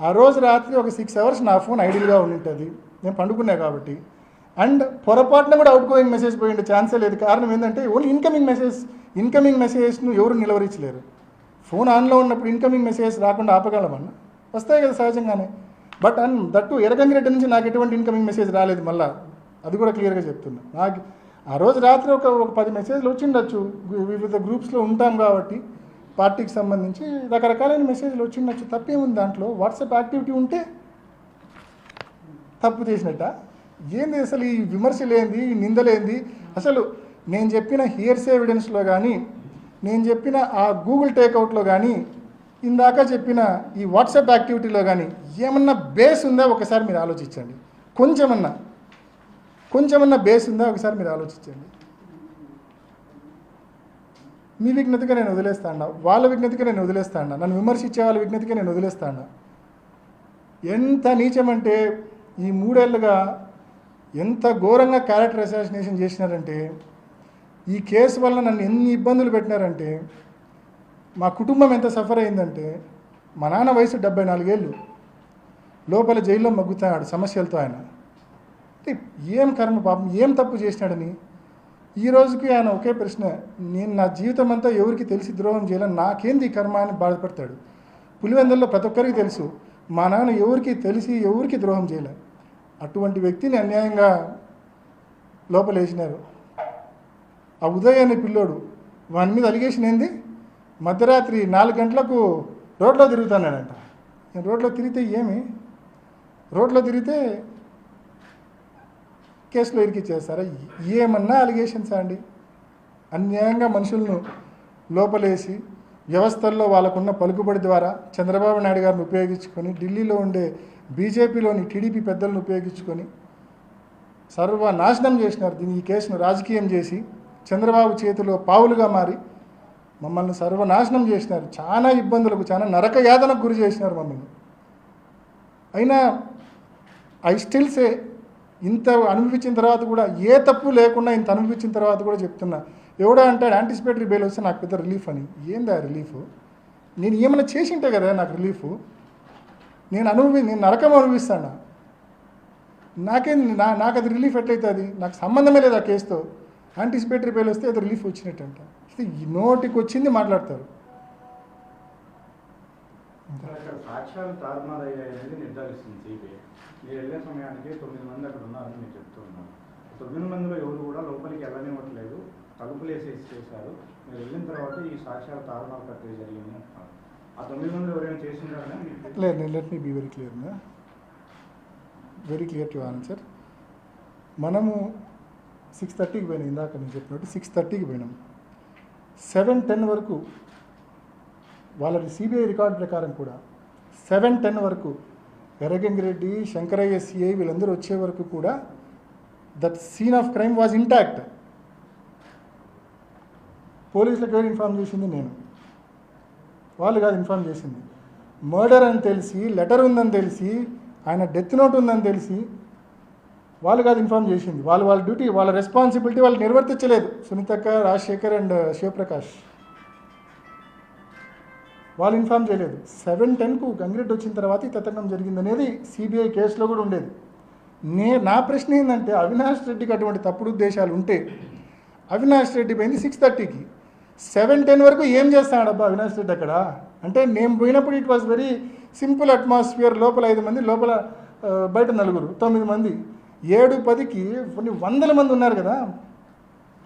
ఆ రోజు రాత్రి ఒక సిక్స్ అవర్స్ నా ఫోన్ ఐడియల్గా ఉంటుంది నేను పండుకున్నా కాబట్టి. అండ్ పొరపాటున కూడా అవుట్ గోయింగ్ మెసేజ్ పోయిండే ఛాన్సే లేదు. కారణం ఏంటంటే ఓన్లీ ఇన్కమింగ్ మెసేజ్ ఇన్కమింగ్ మెసేజ్ను ఎవరు నిలవరించలేరు. ఫోన్ ఆన్లో ఉన్నప్పుడు ఇన్కమింగ్ మెసేజ్ రాకుండా ఆపగలమన్నా వస్తాయి కదా సహజంగానే. బట్ అండ్ దట్టు ఎరగంగిరెడ్డి నుంచి నాకు ఎటువంటి ఇన్కమింగ్ మెసేజ్ రాలేదు మళ్ళా. అది కూడా క్లియర్గా చెప్తున్నా. నాకు ఆ రోజు రాత్రి ఒక ఒక పది మెసేజ్లు వచ్చిండొచ్చు. వివిధ గ్రూప్స్లో ఉంటాం కాబట్టి. పార్టీకి సంబంధించి రకరకాలైన మెసేజ్లు వచ్చిండొచ్చు. తప్పేముంది దాంట్లో? వాట్సాప్ యాక్టివిటీ ఉంటే తప్పు చేసినట్ట? ఏంది అసలు ఈ విమర్శలేంది ఈ నిందలేంది? అసలు నేను చెప్పిన హియర్స్ ఎవిడెన్స్లో కానీ నేను చెప్పిన ఆ గూగుల్ టేక్అవుట్లో కానీ ఇందాక చెప్పిన ఈ వాట్సాప్ యాక్టివిటీలో కానీ ఏమన్నా బేస్ ఉందా? ఒకసారి మీరు ఆలోచించండి. కొంచెమన్నా. కొంచెమన్నా బేస్ ఉందా? ఒకసారి మీరు ఆలోచించండి. మీ విజ్ఞతగా నేను వదిలేస్తాను వాళ్ళ విజ్ఞతగా నేను వదిలేస్తాను నన్ను విమర్శించే వాళ్ళ విజ్ఞతగా నేను వదిలేస్తాను ఎంత నీచమంటే ఈ మూడేళ్ళుగా ఎంత ఘోరంగా క్యారెక్టర్ అసాసినేషన్ చేసినారంటే ఈ కేసు వల్ల నన్ను ఎన్ని ఇబ్బందులు పెట్టినారంటే మా కుటుంబం ఎంత సఫర్ అయిందంటే మా నాన్న వయసు డెబ్బై నాలుగేళ్ళు. లోపల జైల్లో మగ్గుతాడు సమస్యలతో ఆయన. ఏం కర్మ పాపం ఏం తప్పు చేసినాడని ఈ రోజుకి ఆయన ఒకే ప్రశ్న నేను నా జీవితం అంతా ఎవరికి తెలిసి ద్రోహం చేయాలని? నాకేంది ఈ కర్మ? అని బాధపడతాడు. పులివెందుల్లో ప్రతి ఒక్కరికి తెలుసు మా నాన్న ఎవరికి తెలిసి ఎవరికి ద్రోహం చేయలే? అటువంటి వ్యక్తిని అన్యాయంగా లోపలేసినారు. ఆ ఉదయ్ అనే పిల్లోడు వాని మీద అలిగేషన్ ఏంది? మధ్యరాత్రి నాలుగు గంటలకు రోడ్లో తిరుగుతానంట నేను రోడ్లో తిరిగితే ఏమి? రోడ్లో తిరిగితే కేసులో ఇరికిచ్చేస్తారా ఏమన్నా అలిగేషన్స్ అండి? అన్యాయంగా మనుషులను లోపలేసి వ్యవస్థల్లో వాళ్ళకున్న పలుకుబడి ద్వారా చంద్రబాబు నాయుడు గారిని ఉపయోగించుకొని ఢిల్లీలో ఉండే బీజేపీలోని టీడీపీ పెద్దలను ఉపయోగించుకొని సర్వనాశనం చేసినారు. దీన్ని ఈ కేసును రాజకీయం చేసి చంద్రబాబు చేతిలో పావులుగా మారి మమ్మల్ని సర్వనాశనం చేసినారు. చాలా ఇబ్బందులకు చాలా నరక యాతనకు గురి చేసినారు మమ్మల్ని. అయినా ఐ స్టిల్ సే ఇంత అనుభవించిన తర్వాత కూడా ఏ తప్పు లేకుండా ఇంత అనుభవించిన తర్వాత కూడా చెప్తున్నా. ఎవడో అంటాడు యాంటిసిపేటరీ బెయిల్ వస్తే నాకు పెద్ద రిలీఫ్ అని. ఏందా రిలీఫ్ నేను ఏమైనా చేసి ఉంటే కదా నాకు రిలీఫ్ నేను అనుభవి నేను నరకం అనుభవిస్తాను? నాకేం నా నాకు అది రిలీఫ్ ఎట్లయితుంది? నాకు సంబంధమే లేదు ఆ కేసుతో. యాంటిసిపేటరీ బెయిల్ వస్తే అది రిలీఫ్ వచ్చినట్టు అంట నోటికి వచ్చింది మాట్లాడతారు. అక్కడ సాక్ష్యాలు తారుమారయ్యాయి నిర్ధారిస్తుంది సిబిఐ. మీరు వెళ్ళే సమయానికి తొమ్మిది మంది అక్కడ ఉన్నారని మీరు చెప్తూ ఉన్నారు తొమ్మిది మందిలో ఎవరు కూడా లోపలికి వెళ్ళనివ్వట్లేదు. తలుపులు వేసేసి చేశారు. మీరు వెళ్ళిన తర్వాత ఈ సాక్ష్యాలు తారుమారు ప్రక్రియ జరిగింది అంటున్నారు. ఆ తొమ్మిది మంది ఎవరైనా చేసిండారని? లేదు let me be very clear very clear to answer మనము సిక్స్ థర్టీకి పోయినాం. ఇందాక నేను చెప్పినట్టు సిక్స్ థర్టీకి పోయినాం. సెవెన్ టెన్ వరకు వాళ్ళ సిబిఐ రికార్డ్ ప్రకారం కూడా సెవెన్ టెన్ వరకు ఎర్రగంగిరెడ్డి శంకరయ్య సిఐ వీళ్ళందరూ వచ్చే వరకు కూడా that scene of crime was intact పోలీసులకు ఎవరు ఇన్ఫార్మ్ చేసింది? నేను. వాళ్ళు కాదు ఇన్ఫార్మ్ చేసింది. మర్డర్ అని తెలిసి లెటర్ ఉందని తెలిసి ఆయన డెత్ నోట్ ఉందని తెలిసి వాళ్ళు కాదు ఇన్ఫార్మ్ చేసింది. వాళ్ళు వాళ్ళ డ్యూటీ వాళ్ళ రెస్పాన్సిబిలిటీ వాళ్ళు నిర్వర్తించలేదు. సునీతక్క రాజశేఖర్ అండ్ uh, శివప్రకాష్. వాళ్ళు ఇన్ఫార్మ్ చేయలేదు. సెవెన్ టెన్కు గంగిరెడ్డి వచ్చిన తర్వాత ఈ తతంగం జరిగిందనేది సిబిఐ కేసులో కూడా ఉండేది. నే నా ప్రశ్న ఏంటంటే అవినాష్ రెడ్డికి అటువంటి తప్పుడు ఉద్దేశాలు ఉంటే అవినాష్ రెడ్డి పోయింది సిక్స్ థర్టీకి సెవెన్ టెన్ వరకు ఏం చేస్తాడు అబ్బా అవినాష్ రెడ్డి అక్కడ? అంటే నేను పోయినప్పుడు it was very simple atmosphere లోపల ఐదు మంది లోపల బయట నలుగురు తొమ్మిది మంది. ఏడు పదికి కొన్ని వందల మంది ఉన్నారు కదా.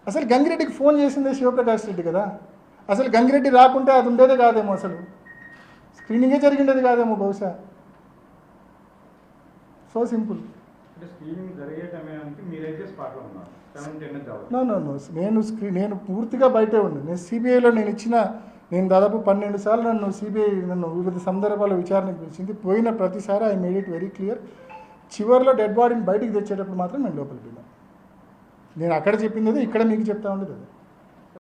అసలు గంగిరెడ్డికి ఫోన్ చేసిందే శివప్రకాష్ రెడ్డి కదా. అసలు గంగిరెడ్డి రాకుంటే అది ఉండేదే కాదేమో అసలు. స్క్రీనింగే జరిగిండేది కాదేమో బహుశా. So simple no no no నేను స్క్రీన్ నేను పూర్తిగా బయటే ఉన్నాను నేను సిబిఐలో నేను ఇచ్చిన నేను దాదాపు పన్నెండు సార్లు నన్ను సిబిఐ నన్ను వివిధ సందర్భాల్లో విచారణకు పిలిచింది. పోయిన ప్రతిసారి I made it very clear చివరిలో డెడ్ బాడీని బయటికి తెచ్చేటప్పుడు మాత్రం నేను లోపలికి వెళ్ళాను. నేను అక్కడ చెప్పింది ఇక్కడ మీకు చెప్తా ఉండేది అదే.